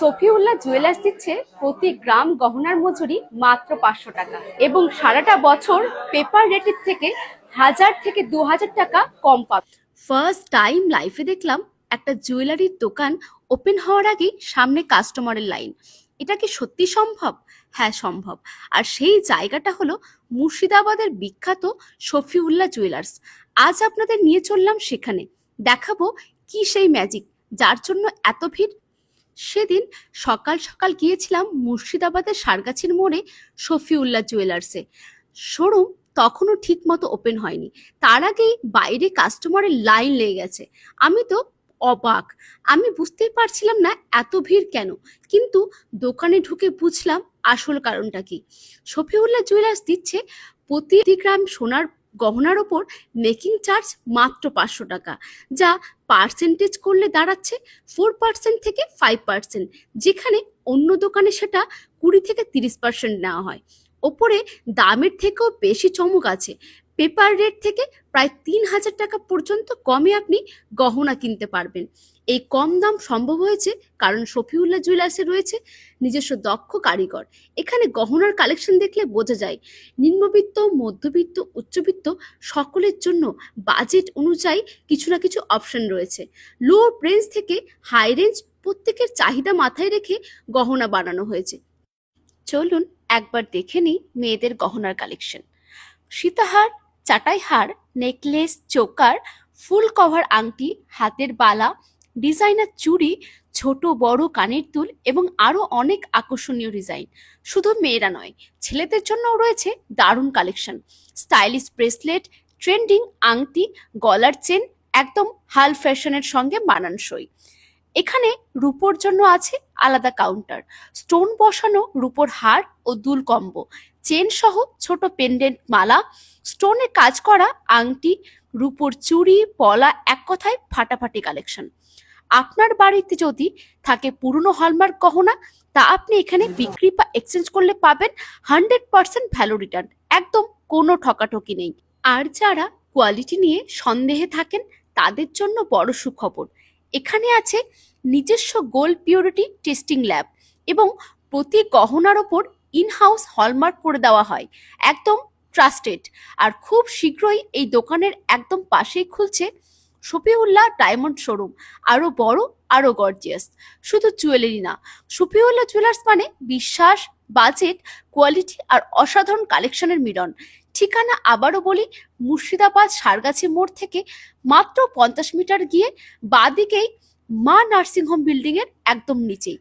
Shafiullah jewellers দিচ্ছে প্রতি গ্রাম গহনার মজুরি মাত্র পাঁচশো টাকা এবং সারাটা বছর পেপার রেটের থেকে হাজার থেকে দু হাজার টাকা কম পাবে। ফার্স্ট টাইম লাইফে দেখলাম একটা জুয়েলারির দোকান ওপেন হওয়ার আগেই সামনে কাস্টমারের লাইন এটা কি সত্যি সম্ভব? হ্যাঁ সম্ভব। আর সেই জায়গাটা হলো মুর্শিদাবাদের বিখ্যাত শফিউল্লাহ জুয়েলার্স। আজ আপনাদের নিয়ে চললাম সেখানে। দেখাবো কি সেই ম্যাজিক যার জন্য এত ভিড় সেদিন সকাল সকাল গিয়েছিলাম মুর্শিদাবাদের সারগাছির মোড়ে শফিউল্লাহ জুয়েলার্সে শোরুম তখনও ঠিক মতো ওপেন হয়নি। তার আগেই বাইরে কাস্টমারের লাইন লেগে গেছে। আমি তো অবাক। আমি বুঝতেই পারছিলাম না এত ভিড় কেন? কিন্তু দোকানে ঢুকে বুঝলাম আসল কারণটা কি? শফিউল্লাহ জুয়েলার্স দিচ্ছে প্রতি গ্রাম সোনার গহনার ওপর মেকিং চার্জ মাত্র পাঁচশো টাকা, যা পার্সেন্টেজ করলে দাঁড়াচ্ছে ফোর পার্সেন্ট থেকে ফাইভ পার্সেন্ট যেখানে অন্য দোকানে সেটা কুড়ি থেকে তিরিশ পার্সেন্ট নেওয়া হয়। ওপরে দামের থেকেও বেশি চমক আছে। পেপার রেট থেকে প্রায় তিন হাজার টাকা পর্যন্ত কমে আপনি গহনা কিনতে পারবেন। এই কম দাম সম্ভব হয়েছে কারণ শফিউল্লাহ জুয়েলার্সে রয়েছে নিজস্ব দক্ষ কারিগর। এখানে গহনার কালেকশন দেখলে বোঝা যায়, নিম্নবিত্ত, মধ্যবিত্ত, উচ্চবিত্ত সকলের জন্য বাজেট অনুযায়ী কিছু না কিছু অপশন রয়েছে। লো রেঞ্জ থেকে হাই রেঞ্জ প্রত্যেকের চাহিদা মাথায় রেখে গহনা বানানো হয়েছে। চলুন একবার দেখে নিই মেয়েদের গহনার কালেকশন সীতাহার চাটাইহার নেকলেস, চোকার, ফুল কভার আংটি, হাতের বালা, ডিজাইনার চুড়ি, ছোট বড় কানের দুল এবং আরও অনেক আকর্ষণীয় ডিজাইন। শুধু মেয়েরা নয়, ছেলেদের জন্যও রয়েছে দারুণ কালেকশন। স্টাইলিশ ব্রেসলেট, ট্রেন্ডিং আংটি, গলার চেন, একদম হাল ফ্যাশনের সঙ্গে মানানসই। এখানে রূপোর জন্য আছে আলাদা কাউন্টার স্টোন বসানো রূপোর হার ও দুল কম্বো চেন সহ ছোট পেন্ডেন্ট মালা। স্টোনে কাজ করা আংটি, রূপোর চুড়ি, পলা এক কথায় ফাটাফাটি কালেকশন আপনার বাড়িতে যদি থাকে পুরনো হলমার্ক গহনা, তা আপনি এখানে বিক্রি বা এক্সচেঞ্জ করলে পাবেন হান্ড্রেড পার্সেন্ট ভ্যালু রিটার্ন একদম কোনো ঠকাঠকি নেই। আর যারা কোয়ালিটি নিয়ে সন্দেহে থাকেন, তাদের জন্য বড় সুখবর। এখানে আছে নিজস্ব গোল্ড পিউরিটি টেস্টিং ল্যাব এবং প্রতি গহনার ওপর ইন হাউস হলমার্ক করে দেওয়া হয়, একদম ট্রাস্টেড আর খুব শীঘ্রই এই দোকানের একদম পাশেই খুলছে শফিউল্লাহ ডায়মন্ড শোরুম আরও বড় আরও গর্জিয়াস শুধু জুয়েলারি না শফিউল্লাহ জুয়েলার্স মানে বিশ্বাস বাজেট কোয়ালিটি আর অসাধারণ কালেকশনের মিলন। ঠিকানা আবারও বলি, মুর্শিদাবাদ সারগাছি মোড় থেকে মাত্র পঞ্চাশ মিটার গিয়ে বাদিকেই মা নার্সিংহোম বিল্ডিং এর একদম নিচেই।